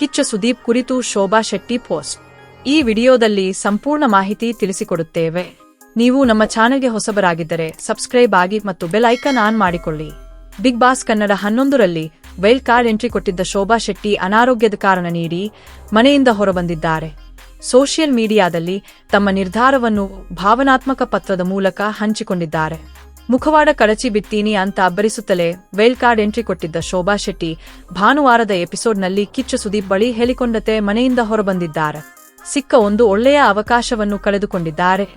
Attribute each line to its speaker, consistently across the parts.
Speaker 1: ಕಿಚ್ಚ ಸುದೀಪ್ ಕುರಿತು ಶೋಭಾ ಶೆಟ್ಟಿ ಪೋಸ್ಟ್. ಈ ವಿಡಿಯೋದಲ್ಲಿ ಸಂಪೂರ್ಣ ಮಾಹಿತಿ ತಿಳಿಸಿಕೊಡುತ್ತೇವೆ. ನೀವು ನಮ್ಮ ಚಾನೆಲ್ಗೆ ಹೊಸಬರಾಗಿದ್ದರೆ ಸಬ್ಸ್ಕ್ರೈಬ್ ಆಗಿ ಮತ್ತು ಬೆಲ್ ಐಕಾನ್ ಆನ್ ಮಾಡಿಕೊಳ್ಳಿ. ಬಿಗ್ ಬಾಸ್ ಕನ್ನಡ ಹನ್ನೊಂದರಲ್ಲಿ ವೈಲ್ಡ್ ಕಾರ್ಡ್ ಎಂಟ್ರಿ ಕೊಟ್ಟಿದ್ದ ಶೋಭಾ ಶೆಟ್ಟಿ ಅನಾರೋಗ್ಯದ ಕಾರಣ ನೀಡಿ ಮನೆಯಿಂದ ಹೊರಬಂದಿದ್ದಾರೆ. ಸೋಷಿಯಲ್ ಮೀಡಿಯಾದಲ್ಲಿ ತಮ್ಮ ನಿರ್ಧಾರವನ್ನು ಭಾವನಾತ್ಮಕ ಪತ್ರದ ಮೂಲಕ ಹಂಚಿಕೊಂಡಿದ್ದಾರೆ. ಮುಖವಾಡ ಕಳಚಿ ಬಿತ್ತೀನಿ ಅಂತ ಅಬ್ಬರಿಸುತ್ತಲೇ ವೈಲ್ಡ್ ಕಾರ್ಡ್ ಎಂಟ್ರಿ ಕೊಟ್ಟಿದ್ದ ಶೋಭಾ ಶೆಟ್ಟಿ ಭಾನುವಾರದ ಎಪಿಸೋಡ್ನಲ್ಲಿ ಕಿಚ್ಚ ಸುದೀಪ್ ಬಳಿ ಹೇಳಿಕೊಂಡತೆ ಮನೆಯಿಂದ ಹೊರಬಂದಿದ್ದಾರೆ. ಸಿಕ್ಕ ಒಂದು ಒಳ್ಳೆಯ ಅವಕಾಶವನ್ನು ಕಳೆದುಕೊಂಡಿದ್ದಾರೆ.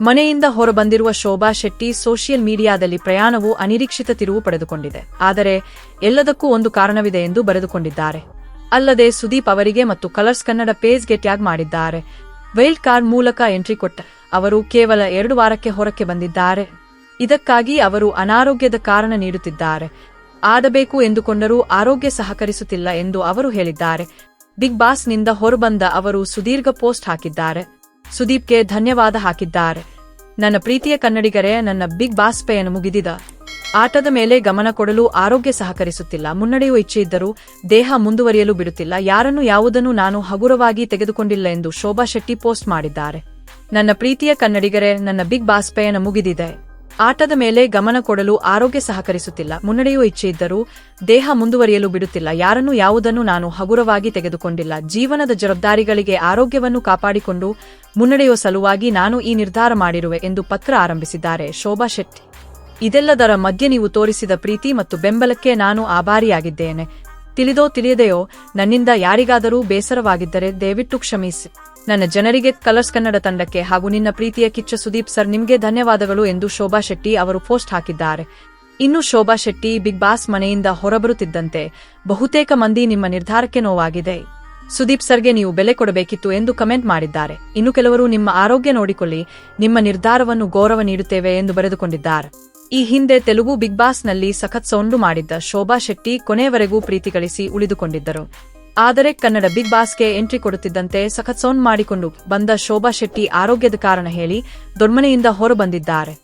Speaker 1: ಮನೆಯಿಂದ ಹೊರಬಂದಿರುವ ಶೋಭಾ ಶೆಟ್ಟಿ ಸೋಷಿಯಲ್ ಮೀಡಿಯಾದಲ್ಲಿ ಪ್ರಯಾಣವು ಅನಿರೀಕ್ಷಿತ ತಿರುವು ಪಡೆದುಕೊಂಡಿದೆ. ಆದರೆ ಎಲ್ಲದಕ್ಕೂ ಒಂದು ಕಾರಣವಿದೆ ಎಂದು ಬರೆದುಕೊಂಡಿದ್ದಾರೆ. ಅಲ್ಲದೆ ಸುದೀಪ್ ಅವರಿಗೆ ಮತ್ತು ಕಲರ್ಸ್ ಕನ್ನಡ ಪೇಜ್ಗೆ ಟ್ಯಾಗ್ ಮಾಡಿದ್ದಾರೆ. ವೈಲ್ಡ್ ಕಾರ್ಡ್ ಮೂಲಕ ಎಂಟ್ರಿ ಕೊಟ್ಟ ಅವರು ಕೇವಲ ಎರಡು ವಾರಕ್ಕೆ ಹೊರಕ್ಕೆ ಬಂದಿದ್ದಾರೆ. ಇದಕ್ಕಾಗಿ ಅವರು ಅನಾರೋಗ್ಯದ ಕಾರಣ ನೀಡುತ್ತಿದ್ದಾರೆ. ಆಡಬೇಕು ಎಂದುಕೊಂಡರೂ ಆರೋಗ್ಯ ಸಹಕರಿಸುತ್ತಿಲ್ಲ ಎಂದು ಅವರು ಹೇಳಿದ್ದಾರೆ. ಬಿಗ್ ಬಾಸ್ನಿಂದ ಹೊರಬಂದ ಅವರು ಸುದೀರ್ಘ ಪೋಸ್ಟ್ ಹಾಕಿದ್ದಾರೆ. ಸುದೀಪ್ಗೆ ಧನ್ಯವಾದ ಹಾಕಿದ್ದಾರೆ. ನನ್ನ ಪ್ರೀತಿಯ ಕನ್ನಡಿಗರೇ, ನನ್ನ ಬಿಗ್ ಬಾಸ್ ಪೇಯನ್ನು ಮುಗಿದಿದ. ಆಟದ ಮೇಲೆ ಗಮನ ಕೊಡಲು ಆರೋಗ್ಯ ಸಹಕರಿಸುತ್ತಿಲ್ಲ. ಮುನ್ನಡೆಯುವ ಇಚ್ಛೆ ಇದ್ದರೂ ದೇಹ ಮುಂದುವರಿಯಲು ಬಿಡುತ್ತಿಲ್ಲ. ಯಾರನ್ನು ಯಾವುದನ್ನು ನಾನು ಹಗುರವಾಗಿ ತೆಗೆದುಕೊಂಡಿಲ್ಲ ಎಂದು ಶೋಭಾ ಶೆಟ್ಟಿ ಪೋಸ್ಟ್ ಮಾಡಿದ್ದಾರೆ. ನನ್ನ ಪ್ರೀತಿಯ ಕನ್ನಡಿಗರೇ, ನನ್ನ ಬಿಗ್ ಬಾಸ್ ಪಯಣ ಮುಗಿದಿದೆ. ಆಟದ ಮೇಲೆ ಗಮನ ಕೊಡಲು ಆರೋಗ್ಯ ಸಹಕರಿಸುತ್ತಿಲ್ಲ. ಮುನ್ನಡೆಯುವ ಇಚ್ಛೆ ಇದ್ದರೂ ದೇಹ ಮುಂದುವರಿಯಲು ಬಿಡುತ್ತಿಲ್ಲ. ಯಾರನ್ನು ಯಾವುದನ್ನು ನಾನು ಹಗುರವಾಗಿ ತೆಗೆದುಕೊಂಡಿಲ್ಲ. ಜೀವನದ ಜವಾಬ್ದಾರಿಗಳಿಗೆ ಆರೋಗ್ಯವನ್ನು ಕಾಪಾಡಿಕೊಂಡು ಮುನ್ನಡೆಯುವ ಸಲುವಾಗಿ ನಾನು ಈ ನಿರ್ಧಾರ ಮಾಡಿರುವೆ ಎಂದು ಪತ್ರ ಆರಂಭಿಸಿದ್ದಾರೆ ಶೋಭಾ ಶೆಟ್ಟಿ. ಇದೆಲ್ಲದರ ಮಧ್ಯೆ ನೀವು ತೋರಿಸಿದ ಪ್ರೀತಿ ಮತ್ತು ಬೆಂಬಲಕ್ಕೆ ನಾನು ಆಭಾರಿಯಾಗಿದ್ದೇನೆ. ತಿಳಿದೋ ತಿಳಿಯದೆಯೋ ನನ್ನಿಂದ ಯಾರಿಗಾದರೂ ಬೇಸರವಾಗಿದ್ದರೆ ದಯವಿಟ್ಟು ಕ್ಷಮಿಸಿ. ನನ್ನ ಜನರಿಗೆ ಕಲರ್ಸ್ ಕನ್ನಡ ತಂಡಕ್ಕೆ ಹಾಗೂ ನಿನ್ನ ಪ್ರೀತಿಯ ಕಿಚ್ಚ ಸುದೀಪ್ ಸರ್ ನಿಮಗೆ ಧನ್ಯವಾದಗಳು ಎಂದು ಶೋಭಾ ಶೆಟ್ಟಿ ಅವರು ಪೋಸ್ಟ್ ಹಾಕಿದ್ದಾರೆ. ಇನ್ನು ಶೋಭಾ ಶೆಟ್ಟಿ ಬಿಗ್ ಬಾಸ್ ಮನೆಯಿಂದ ಹೊರಬರುತ್ತಿದ್ದಂತೆ ಬಹುತೇಕ ಮಂದಿ ನಿಮ್ಮ ನಿರ್ಧಾರಕ್ಕೆ ನೋವಾಗಿದೆ. ಸುದೀಪ್ ಸರ್ಗೆ ನೀವು ಬೆಲೆ ಕೊಡಬೇಕಿತ್ತು ಎಂದು ಕಮೆಂಟ್ ಮಾಡಿದ್ದಾರೆ. ಇನ್ನು ಕೆಲವರು ನಿಮ್ಮ ಆರೋಗ್ಯ ನೋಡಿಕೊಳ್ಳಿ, ನಿಮ್ಮ ನಿರ್ಧಾರವನ್ನು ಗೌರವ ನೀಡುತ್ತೇವೆ ಎಂದು ಬರೆದುಕೊಂಡಿದ್ದಾರೆ. ಈ ಹಿಂದೆ ತೆಲುಗು ಬಿಗ್ ಬಾಸ್ನಲ್ಲಿ ಸಖತ್ ಸೌಂಡು ಮಾಡಿದ್ದ ಶೋಭಾ ಶೆಟ್ಟಿ ಕೊನೆಯವರೆಗೂ ಪ್ರೀತಿ ಗಳಿಸಿ ಉಳಿದುಕೊಂಡಿದ್ದರು. ಆದರೆ ಕನ್ನಡ ಬಿಗ್ ಬಾಸ್ಗೆ ಎಂಟ್ರಿ ಕೊಡುತ್ತಿದ್ದಂತೆ ಸಖತ್ ಸೌಂಡ್ ಮಾಡಿಕೊಂಡು ಬಂದ ಶೋಭಾ ಶೆಟ್ಟಿ ಆರೋಗ್ಯದ ಕಾರಣ ಹೇಳಿ ದೊಡ್ಮನೆಯಿಂದ ಹೊರಬಂದಿದ್ದಾರೆ.